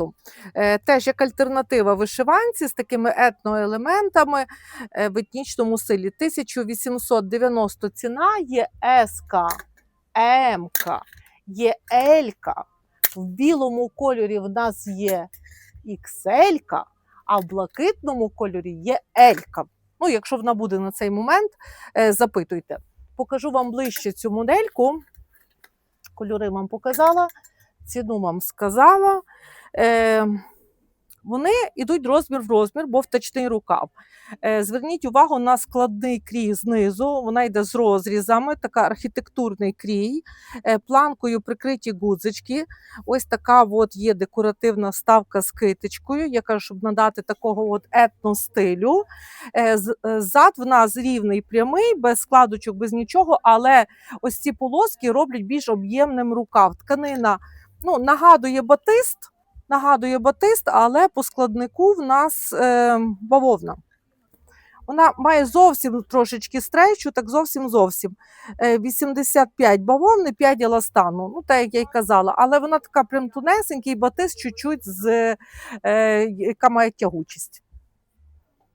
формату. Е, Теж як альтернатива вишиванці з такими етноелементами е, в етнічному стилі. 1890 ціна є СК, МК, є Елька. В білому кольорі в нас є XL, а в блакитному кольорі є Елька. Ну, якщо вона буде на цей момент, е, запитуйте. Покажу вам ближче цю модельку. Кольори вам показала, ціну вам сказала. Е, вони йдуть розмір в розмір, бо втачний рукав. Е, зверніть увагу на складний крій знизу. Вона йде з розрізами, така архітектурний крій, е, планкою прикриті гудзички. Ось така от є декоративна ставка з китичкою. Я кажу, щоб надати такого от етностилю. Е, е, Зад в нас рівний, прямий, без складочок, без нічого, але ось ці полоски роблять більш об'ємним рукав. Тканина ну, нагадує батист, нагадує батист, але по складнику в нас е, бавовна. Вона має зовсім трошечки стрейчу, так зовсім зовсім. Е, 85 бавовни, 5 еластану, ну так як я й казала, але вона така прям тунесенький батист, чуть-чуть з, е, яка має тягучість.